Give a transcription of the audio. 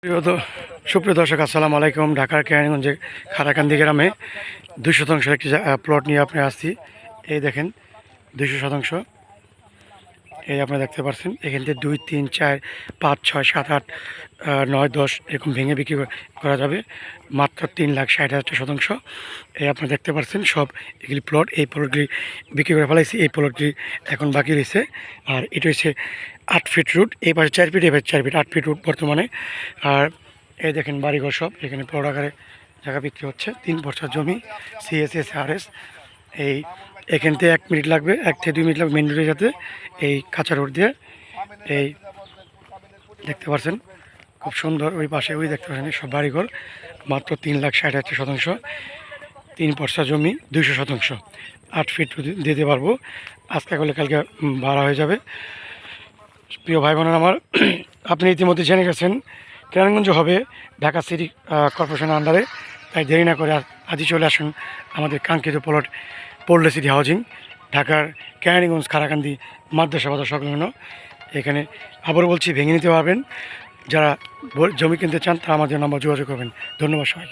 প্রিয় দ- সুপ্রিয় দর্শক, আসসালাম আলাইকুম। ঢাকার কেরানীগঞ্জে খারাকান্দি গ্রামে দুই শতাংশ একটি প্লট নিয়ে আপনি আসছি। এই দেখেন দুইশো শতাংশ। এই আপনারা দেখতে পাচ্ছেন এখান থেকে দুই, তিন, চার, পাঁচ, ছয়, সাত, আট নয়, দশ এরকম ভেঙে বিক্রি করা- যাবে। মাত্র তিন লাখ ষাট হাজার শতাংশ। এই আপনারা দেখতে পাচ্ছেন সব এগুলি প্লট এই প্লটগুলি বিক্রি করে ফেলাইছি, এই প্লটগুলি এখন বাকি রয়েছে। আর এটা হচ্ছে আট ফিট রুট এই পাশে চার ফিট এই পাশে চার ফিট আট ফিট রুট বর্তমানে। আর এই দেখেন বাড়িঘর সব, এখানে প্লট আকারে জায়গা বিক্রি হচ্ছে। তিন বছর জমি সিএসএস আর এস এই এখান থেকে এক মিনিট লাগবে, এক থেকে দুই মিনিট লাগবে মেন রোডে যাতে এই কাঁচা রোড দিয়ে এই দেখতে পাচ্ছেন খুব সুন্দর ওই পাশে, ওই দেখতে পাচ্ছেন, সব বাড়িঘর, মাত্র তিন লাখ ষাট হাজার শতাংশ, তিন পর্সা জমি, দুইশো শতাংশ। আট ফিট দিতে পারব। আজকে করলে কালকে ভাড়া হয়ে যাবে। প্রিয় ভাই বোনেরা আমার, আপনি ইতিমধ্যে জেনে গেছেন, কেরানগঞ্জ হবে ঢাকা সিটি কর্পোরেশনের আন্ডারে তাই দেরি না করে আজ- আজই চলে আসুন আমাদের কাঙ্ক্ষিত প্লট পল্লে সিটি হাউজিং, ঢাকার কেরানীগঞ্জ খারাকান্দি মাদ্রাসা বাজার সংলগ্ন। এখানে আবারও বলছি, ভেঙে নিতে পারবেন। যারা জমি কিনতে চান, তারা আমাদের নম্বর যোগাযোগ করবেন। ধন্যবাদ সবাইকে।